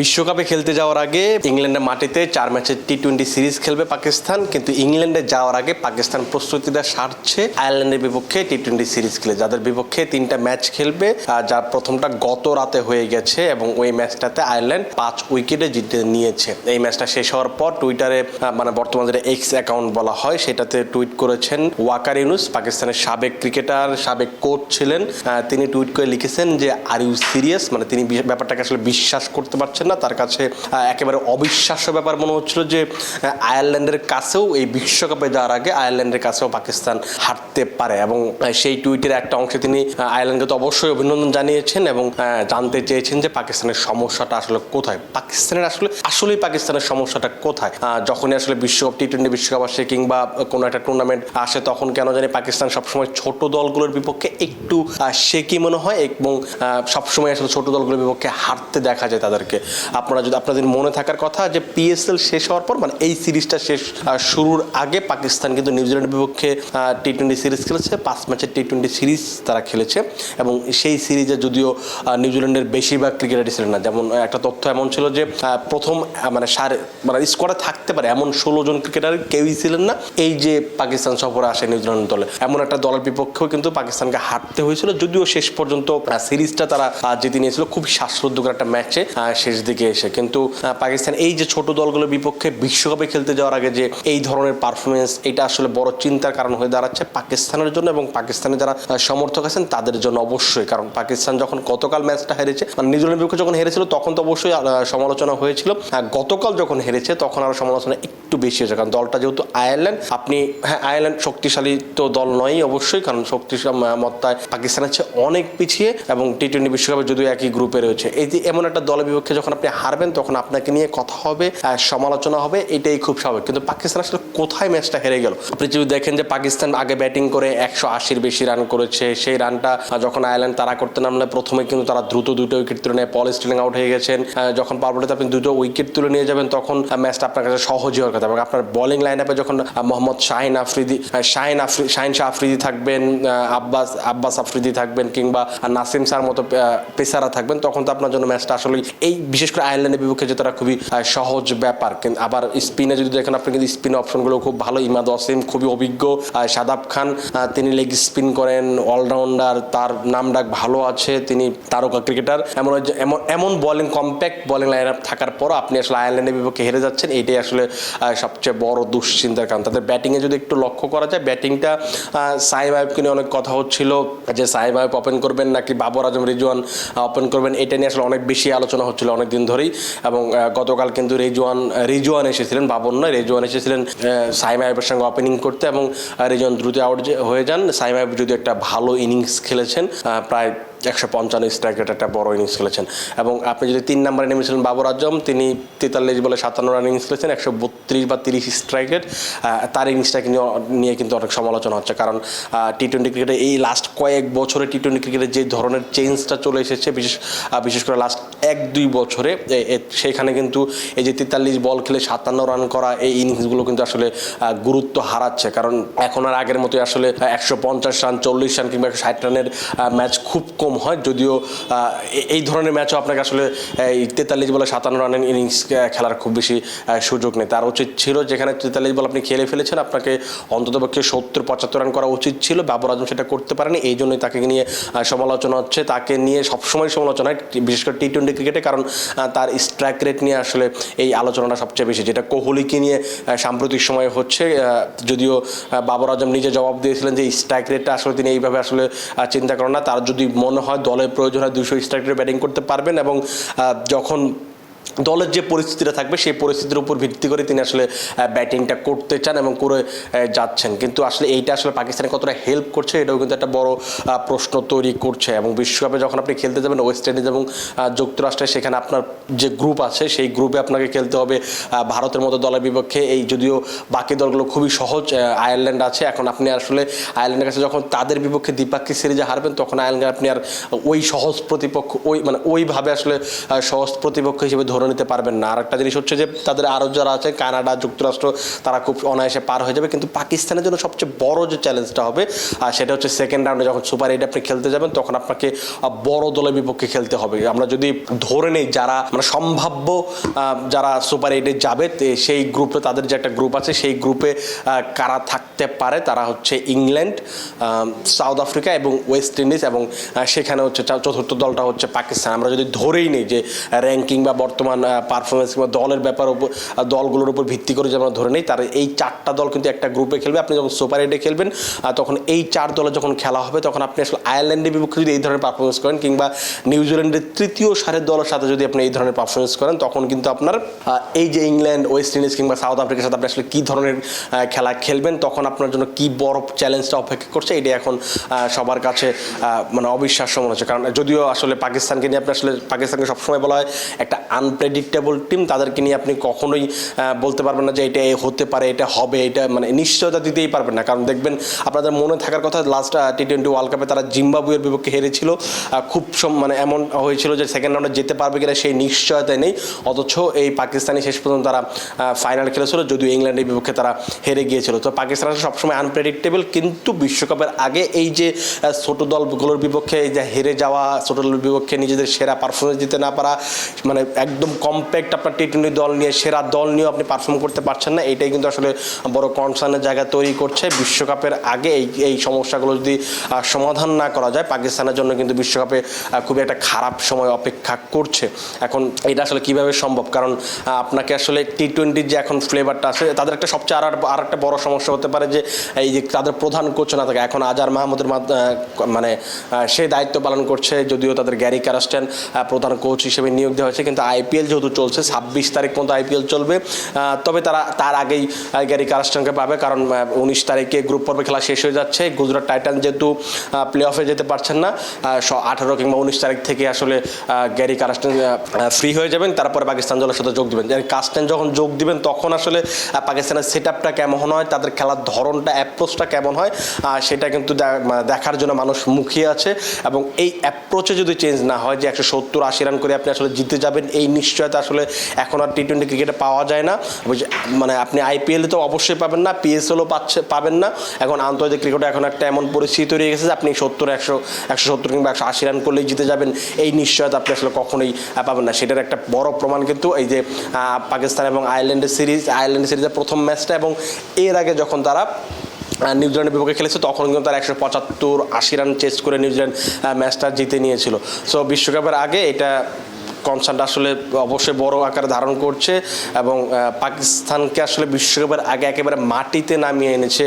বিশ্বকাপে খেলতে যাওয়ার আগে ইংল্যান্ডের মাটিতে চার ম্যাচের টি টোয়েন্টি সিরিজ খেলবে পাকিস্তান, কিন্তু ইংল্যান্ডে যাওয়ার আগে পাকিস্তান প্রস্তুতিটা সারছে আয়ারল্যান্ডের বিপক্ষে টি টোয়েন্টি সিরিজ খেলে। যাদের বিপক্ষে তিনটা ম্যাচ খেলবে যার প্রথমটা গত রাতে হয়ে গেছে এবং ওই ম্যাচটাতে আয়ারল্যান্ড পাঁচ উইকেটে জিতে নিয়েছে। এই ম্যাচটা শেষ হওয়ার পর টুইটারে মানে বর্তমানে যেটা এক্স অ্যাকাউন্ট বলা হয়, সেটাতে টুইট করেছেন ওয়াকার ইউনুস, পাকিস্তানের সাবেক ক্রিকেটার সাবেক কোচ ছিলেন। তিনি টুইট করে লিখেছেন যে আর ইউ সিরিয়াস মানে তিনি ব্যাপারটাকে আসলে বিশ্বাস করতে পারছেন না, তার কাছে একেবারে অবিশ্বাস্য ব্যাপার মনে হচ্ছিল যে আয়ারল্যান্ডের কাছেও এই বিশ্বকাপে যাওয়ার আগে আয়ারল্যান্ডের কাছেও পাকিস্তান হারতে পারে এবং সেই টুইটের একটা অংশে তিনি আয়ারল্যান্ডকে তো অবশ্যই অভিনন্দন জানিয়েছেন এবং জানতে চেয়েছেন যে পাকিস্তানের সমস্যাটা আসলে কোথায়। পাকিস্তানের আসলে, আসলেই পাকিস্তানের সমস্যাটা কোথায়? যখনই আসলে বিশ্বকাপ টি টোয়েন্টি বিশ্বকাপ আসে কিংবা কোনো একটা টুর্নামেন্ট আসে, তখন কেন জানি পাকিস্তান সবসময় ছোট দলগুলোর বিপক্ষে একটু সে কি মনে হয়? এবং সবসময় আসলে ছোট দলগুলোর বিপক্ষে হারতে দেখা যায় তাদেরকে। আপনারা যদি আপনাদের মনে থাকার কথা যে পিএসএল শেষ হওয়ার পর মানে এই সিরিজটা শেষ শুরুর আগে পাকিস্তান কিন্তু নিউজিল্যান্ডের বিপক্ষে টি টোয়েন্টি সিরিজ খেলেছে, পাঁচ ম্যাচের টি টোয়েন্টি সিরিজ তারা খেলেছে এবং সেই সিরিজে যদিও নিউজিল্যান্ডের বেশিরভাগ ক্রিকেটারই ছিলেন না। যেমন একটা তথ্য এমন ছিল যে প্রথম মানে সারে মানে স্কোয়াডে থাকতে পারে এমন ষোলো জন ক্রিকেটার কেউই ছিলেন না। এই যে পাকিস্তান সফরে আসে নিউজিল্যান্ড দলে, এমন একটা দলের বিপক্ষেও কিন্তু পাকিস্তানকে হারতে হয়েছিল। যদিও শেষ পর্যন্ত সিরিজটা তারা জিতে নিয়েছিল। খুব শ্বাসরুদ্ধকর একটা ম্যাচে শেষ দিকে এসে। কিন্তু পাকিস্তান এই যে ছোট দলগুলোর বিপক্ষে বিশ্বকাপে খেলতে যাওয়ার আগে যে এই ধরনের পারফরমেন্স এটা আসলে বড় চিন্তার কারণ হয়ে দাঁড়াচ্ছে পাকিস্তানের জন্য এবং পাকিস্তানের যারা সমর্থক আছেন তাদের জন্য অবশ্যই। কারণ পাকিস্তান যখন গতকাল ম্যাচটা হেরেছে মানে নিউজিল্যান্ড বিপক্ষে যখন হেরেছিল, তখন তো অবশ্যই সমালোচনা হয়েছিল। গতকাল যখন হেরেছে, তখন আরও সমালোচনা একটু বেশি হয়েছে। কারণ দলটা যেহেতু আয়ারল্যান্ড, আপনি হ্যাঁ আয়ারল্যান্ড শক্তিশালী তো দল নয় অবশ্যই, কারণ শক্তিশালী মত্তায় পাকিস্তানের চেয়ে অনেক পিছিয়ে এবং টি টোয়েন্টি বিশ্বকাপে যদিও একই গ্রুপে রয়েছে। এই যে এমন একটা দলের বিপক্ষে যখন আপনি হারবেন, তখন আপনাকে নিয়ে কথা হবে সমালোচনা হবে, এটাই খুব স্বাভাবিক। কিন্তু পাকিস্তান আসলে কোথায় ম্যাচটা হেরে গেল? আপনি যদি দেখেন যে পাকিস্তান আগে ব্যাটিং করে একশো আশির বেশি রান করেছে, সেই রানটা যখন আয়ারল্যান্ড তারা করতে নামলে প্রথমে কিন্তু তারা দ্রুত দুটো উইকেট তুলে নেয়, পল স্টিলিং আউট হয়ে গেছেন। যখন পারবলিতে আপনি দুটো উইকেট তুলে নিয়ে যাবেন, তখন ম্যাচটা আপনার কাছে সহজই হওয়ার কথা। এবং আপনার বোলিং লাইন আপে যখন মোহাম্মদ শাহিন আফ্রিদি শাহিন আফ্রি, শাহিন শাহ আফ্রিদি থাকবেন আব্বাস আব্বাস আফ্রিদি থাকবেন, কিংবা নাসিম স্যার মতো পেসারা থাকবেন, তখন তো আপনার জন্য ম্যাচটা আসলে এই বিশেষ করে আয়ারল্যান্ডের বিপক্ষে যে তারা খুবই সহজ ব্যাপার। কিন্তু আবার স্পিনে যদি দেখেন, আপনি কিন্তু স্পিন অপশনগুলো খুব ভালো। ইমাদ ওয়াসিম খুবই অভিজ্ঞ শাদাব খান তিনি লেগ স্পিন করেন অলরাউন্ডার তার নাম ডাক ভালো আছে, তিনি তারকা ক্রিকেটার এমন এমন এমন bowling compact bowling line up থাকার পরও আপনি আসলে আয়ারল্যান্ডের বিপক্ষে হেরে যাচ্ছেন। এইটাই আসলে সবচেয়ে বড় দুশ্চিন্তার কারণ। তাদের ব্যাটিংয়ে যদি একটু লক্ষ্য করা যায় ব্যাটিংটা সাইব আয়ুবকে নিয়ে অনেক কথা হচ্ছিল। যে সাইব আয়ুব ওপেন করবেন নাকি বাবর আজম, রিজওয়ান ওপেন করবেন, এটা নিয়ে আসলে অনেক বেশি আলোচনা হচ্ছিল, অনেক দিন ধরেই এবং গতকাল কিন্তু রেজওয়ান রেজওয়ান এসেছিলেন, বাবন নয়, রেজওয়ান এসেছিলেন সাইম আয়ুবের সঙ্গে ওপেনিং করতে এবং রেজওয়ান দ্রুত আউট হয়ে যান। সাইম আয়ুব যদি একটা ভালো ইনিংস খেলেছেন প্রায় একশো পঞ্চান্ন স্ট্রাইক রেট একটা বড় ইনিংস খেলেছেন। এবং আপনি যদি তিন নম্বরে নেমেছিলেন বাবর আজম তিনি তেতাল্লিশ বলে সাতান্ন রান ইনিংস খেলেছেন, একশো বত্রিশ বা তিরিশ স্ট্রাইক রেট তার ইনিংসটাকে নিয়ে কিন্তু অনেক সমালোচনা হচ্ছে। কারণ টি টোয়েন্টি ক্রিকেটে এই লাস্ট কয়েক বছরে টি টোয়েন্টি ক্রিকেটে যে ধরনের চেঞ্জটা চলে এসেছে, বিশেষ বিশেষ করে লাস্ট এক, দুই বছরে সেখানে কিন্তু এই যে তেতাল্লিশ বল খেলে সাতান্ন রান করা, এই ইনিংসগুলো কিন্তু আসলে গুরুত্ব হারাচ্ছে। কারণ এখন আর আগের মতোই আসলে একশো পঞ্চাশ রান চল্লিশ রান কিংবা একশো ষাট রানের ম্যাচ খুব কম হয় যদিও এই ধরনের ম্যাচও আপনাকে আসলে এই তেতাল্লিশ বলে সাতান্ন রানের ইনিংস খেলার খুব বেশি সুযোগ নেই। তার উচিত ছিল যেখানে তেতাল্লিশ বল আপনি খেলে ফেলেছেন, আপনাকে অন্ততপক্ষে সত্তর, পঁচাত্তর রান করা উচিত ছিল। বাবর আজম সেটা করতে পারেনি, এই জন্যই তাকে নিয়ে সমালোচনা হচ্ছে। তাকে নিয়ে সবসময় সমালোচনা হয় বিশেষ করে টি টোয়েন্টি ক্রিকেটে কারণ তার স্ট্রাইক রেট নিয়ে আসলে এই আলোচনাটা সবচেয়ে বেশি, যেটা কোহলিকে নিয়ে সাম্প্রতিক সময়ে হচ্ছে যদিও বাবর আজম নিজে জবাব দিয়েছিলেন যে স্ট্রাইক রেটটা আসলে তিনি এইভাবে আসলে চিন্তা করেন না। তার যদি মনে হয় দলের প্রয়োজন হয় দুশো স্ট্রাইকের ব্যাটিং করতে পারবেন এবং যখন দলের যে পরিস্থিতিটা থাকবে, সেই পরিস্থিতির উপর ভিত্তি করে তিনি আসলে ব্যাটিংটা করতে চান এবং করে যাচ্ছেন। কিন্তু আসলে এইটা আসলে পাকিস্তানে কতটা হেল্প করছে, এটাও কিন্তু একটা বড় প্রশ্ন তৈরি করছে এবং বিশ্বকাপে যখন আপনি খেলতে যাবেন ওয়েস্ট ইন্ডিজ এবং যুক্তরাষ্ট্রে, সেখানে আপনার যে গ্রুপ আছে, সেই গ্রুপে আপনাকে খেলতে হবে ভারতের মতো দলের বিপক্ষে। এই যদিও বাকি দলগুলো খুবই সহজ আয়ারল্যান্ড আছে, এখন আপনি আসলে আয়ারল্যান্ডের কাছে যখন তাদের বিপক্ষে দ্বিপাক্ষিক সিরিজে হারবেন, তখন আয়ারল্যান্ড আপনি আর ওই সহজ প্রতিপক্ষ, ওই মানে ওইভাবে আসলে সহজ প্রতিপক্ষ হিসেবে ধরে ধরে নিতে পারবেন না। আর একটা জিনিস হচ্ছে যে, তাদের আরও যারা আছে, কানাডা, যুক্তরাষ্ট্র, তারা খুব অনায়াসে পার হয়ে যাবে। কিন্তু পাকিস্তানের জন্য সবচেয়ে বড় যে চ্যালেঞ্জটা হবে আর সেটা হচ্ছে সেকেন্ড রাউন্ডে যখন সুপার এইট আপনি খেলতে যাবেন, তখন আপনাকে বড় দলের বিপক্ষে খেলতে হবে। আমরা যদি ধরে নেই যারা মানে সম্ভাব্য যারা সুপার এইটে যাবে সেই গ্রুপে তাদের যে একটা গ্রুপ আছে, সেই গ্রুপে কারা থাকতে পারে, তারা হচ্ছে ইংল্যান্ড সাউথ আফ্রিকা এবং ওয়েস্ট ইন্ডিজ এবং সেখানে হচ্ছে চতুর্থ দলটা হচ্ছে পাকিস্তান। আমরা যদি ধরেই নেই যে র্যাঙ্কিং বা বর্তমান পারফরমেন্স কিংবা দলের ব্যাপার উপর দলগুলোর উপর ভিত্তি করে যেমন ধরে নেই, তার এই চারটা দল কিন্তু একটা গ্রুপে খেলবে। আপনি যখন সুপার এইটে খেলবেন তখন এই চার দলে যখন খেলা হবে, তখন আপনি আসলে আয়ারল্যান্ডের বিপক্ষে যদি এই ধরনের পারফরমেন্স করেন কিংবা নিউজিল্যান্ডের তৃতীয় সারের দলের সাথে যদি আপনি এই ধরনের পারফরমেন্স করেন, তখন কিন্তু আপনার এই যে ইংল্যান্ড ওয়েস্ট ইন্ডিজ কিংবা সাউথ আফ্রিকার সাথে আপনি আসলে কী ধরনের খেলা খেলবেন, তখন আপনার জন্য কি বড় চ্যালেঞ্জটা অপেক্ষা করছে এটা এখন সবার কাছে মানে অবিশ্বাস্য মনে হচ্ছে। কারণ যদিও আসলে পাকিস্তানকে নিয়ে আপনি আসলে, পাকিস্তানকে সবসময় বলা হয় একটা আনপ্রেডিক্টেবল টিম তাদেরকে নিয়ে আপনি কখনোই বলতে পারবেন না যে এটা হতে পারে, এটা হবে, এটা মানে নিশ্চয়তা দিতেই পারবেন না। কারণ দেখবেন, আপনাদের মনে থাকার কথা লাস্ট টি টোয়েন্টি ওয়ার্ল্ড কাপে তারা জিম্বাবুয়ের বিপক্ষে হেরেছিল। খুব মানে এমন হয়েছিল যে সেকেন্ড রাউন্ডে যেতে পারবে কিনা সেই নিশ্চয়তা নেই। অথচ এই পাকিস্তানি শেষ পর্যন্ত তারা ফাইনাল খেলেছিল, যদিও ইংল্যান্ডের বিপক্ষে তারা হেরে গিয়েছিল। তো পাকিস্তান সবসময় আনপ্রেডিক্টেবল কিন্তু বিশ্বকাপের আগে এই যে ছোট দলগুলোর বিপক্ষে যে হেরে যাওয়া, ছোট দলের বিপক্ষে নিজেদের সেরা পারফরমেন্স দিতে না পারা মানে একদম কম্প্যাক্ট আপনার টি টোয়েন্টি দল নিয়ে, সেরা দল নিয়েও আপনি পারফর্ম করতে পারছেন না। এটাই কিন্তু আসলে বড় কনসার্নের জায়গা তৈরি করছে বিশ্বকাপের আগে। এই এই সমস্যাগুলো যদি সমাধান না করা যায়, পাকিস্তানের জন্য কিন্তু বিশ্বকাপে খুবই একটা খারাপ সময় অপেক্ষা করছে। এখন এটা আসলে কীভাবে সম্ভব? কারণ আপনাকে আসলে টি টোয়েন্টির যে এখন ফ্লেভারটা আছে, তাদের একটা সবচেয়ে আর আর একটা বড় সমস্যা হতে পারে যে, এই যে তাদের প্রধান কোচ না থাকে। এখন আজার মাহমুদের মাদ- মানে সে দায়িত্ব পালন করছে, যদিও তাদের গ্যারি ক্যারাস্টেন প্রধান কোচ হিসেবে নিয়োগ দেওয়া হয়েছে, কিন্তু আইপিএল যেহেতু চলছে, ছাব্বিশ তারিখ পর্যন্ত আইপিএল চলবে। তবে তারা তার আগেই গ্যারি কারাস্টনকে পাবে, কারণ উনিশ তারিখে গ্রুপ পর্বে খেলা শেষ হয়ে যাচ্ছে। গুজরাট টাইটান যেহেতু প্লে অফে যেতে পারছেন না আঠারো কিংবা উনিশ তারিখ থেকে আসলে গ্যারি কারাস্টন ফ্রি হয়ে যাবেন। তারপরে পাকিস্তান দলের সাথে যোগ দেবেন। কাস্টেন যখন যোগ দিবেন, তখন আসলে পাকিস্তানের সেট আপটা কেমন হয়, তাদের খেলার ধরনটা অ্যাপ্রোচটা কেমন হয় সেটা কিন্তু দেখার জন্য মানুষ মুখিয়ে আছে। এবং এই অ্যাপ্রোচে যদি চেঞ্জ না হয়, যে একশো সত্তর আশি রান করে আপনি আসলে জিতে যাবেন, এই নিশ্চয়তা আসলে এখন আর টি টোয়েন্টি ক্রিকেটে পাওয়া যায় না। মানে আপনি আইপিএলে তো অবশ্যই পাবেন না পিএসএলও পাচ্ছে, পাবেন না। এখন আন্তর্জাতিক ক্রিকেটে এখন একটা এমন পরিস্থিতি তৈরি গেছে যে আপনি সত্তর, একশো একশো সত্তর কিংবা একশো আশি রান করলেই জিতে যাবেন। এই নিশ্চয়তা আপনি আসলে কখনোই পাবেন না। সেটার একটা বড় প্রমাণ কিন্তু এই যে পাকিস্তান এবং আয়ারল্যান্ডের সিরিজ আয়ারল্যান্ডের সিরিজের প্রথম ম্যাচটা এবং এর আগে যখন তারা নিউজিল্যান্ডের বিপক্ষে খেলেছে, তখন কিন্তু তারা একশো পঁচাত্তর, আশি রান চেস করে নিউজিল্যান্ড ম্যাচটা জিতে নিয়েছিল। সো বিশ্বকাপের আগে এটা কনসার্নটা আসলে অবশ্যই বড় আকারে ধারণ করছে এবং পাকিস্তানকে আসলে বিশ্বকাপের আগে একেবারে মাটিতে নামিয়ে এনেছে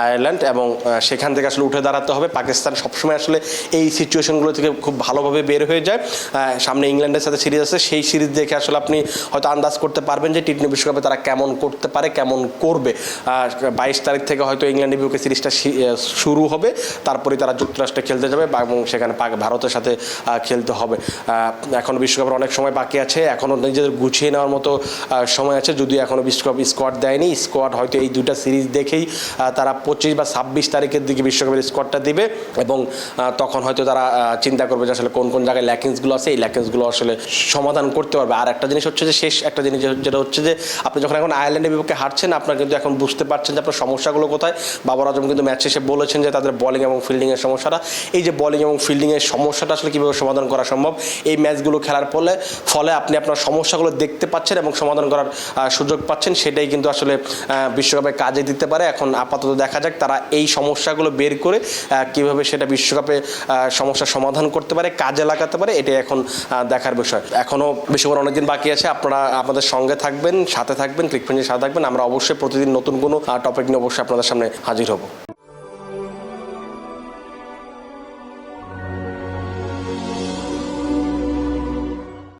আয়ারল্যান্ড এবং সেখান থেকে আসলে উঠে দাঁড়াতে হবে। পাকিস্তান সবসময় আসলে এই সিচুয়েশনগুলো থেকে খুব ভালোভাবে বের হয়ে যায়। সামনে ইংল্যান্ডের সাথে সিরিজ আছে, সেই সিরিজ দেখে আসলে আপনি হয়তো আন্দাজ করতে পারবেন যে টি বিশ্বকাপে তারা কেমন করতে পারে, কেমন করবে। বাইশ তারিখ থেকে হয়তো ইংল্যান্ডের বিপক্ষে সিরিজটা শুরু হবে তারপরে তারা যুক্তরাষ্ট্রে খেলতে যাবে এবং সেখানে ভারতের সাথে খেলতে হবে। এখন এখন বিশ্বকাপের অনেক সময় বাকি আছে। এখনও নিজেদের গুছিয়ে নেওয়ার মতো সময় আছে। যদিও এখনও বিশ্বকাপ স্কোয়াড দেয়নি। স্কোয়াড হয়তো এই দুইটা সিরিজ দেখেই তারা পঁচিশ বা ছাব্বিশ তারিখের দিকে বিশ্বকাপের স্কোয়াডটা দিবে এবং তখন হয়তো তারা চিন্তা করবে যে আসলে কোন কোন জায়গায় ল্যাকিংসগুলো আছে। এই ল্যাকিংসগুলো আসলে সমাধান করতে পারবে। আর একটা জিনিস হচ্ছে যে, শেষ একটা জিনিস যেটা হচ্ছে যে, আপনি যখন এখন আয়ারল্যান্ডের বিপক্ষে হারছেন, আপনার কিন্তু এখন বুঝতে পারছেন যে, আপনার সমস্যাগুলো কোথায়। বাবর আজম কিন্তু ম্যাচ শেষে বলেছেন যে, তাদের বলিং এবং ফিল্ডিংয়ের সমস্যাটা। এই যে বলিং এবং ফিল্ডিংয়ের সমস্যাটা আসলে কীভাবে সমাধান করা সম্ভব? এই ম্যাচগুলো খেলার ফলে ফলে আপনি আপনার সমস্যাগুলো দেখতে পাচ্ছেন এবং সমাধান করার সুযোগ পাচ্ছেন। সেটাই কিন্তু আসলে বিশ্বকাপে কাজে দিতে পারে। এখন আপাতত দেখা যাক তারা এই সমস্যাগুলো বের করে কীভাবে সেটা বিশ্বকাপে সমস্যার সমাধান করতে পারে, কাজে লাগাতে পারে, এটাই এখন দেখার বিষয়। এখনও বিশ্বকাপ অনেকদিন বাকি আছে। আপনারা আমাদের সঙ্গে থাকবেন, সাথে থাকবেন ক্রিকফেন্সের সাথে থাকবেন। আমরা অবশ্যই প্রতিদিন নতুন কোনো টপিক নিয়ে অবশ্যই আপনাদের সামনে হাজির হব।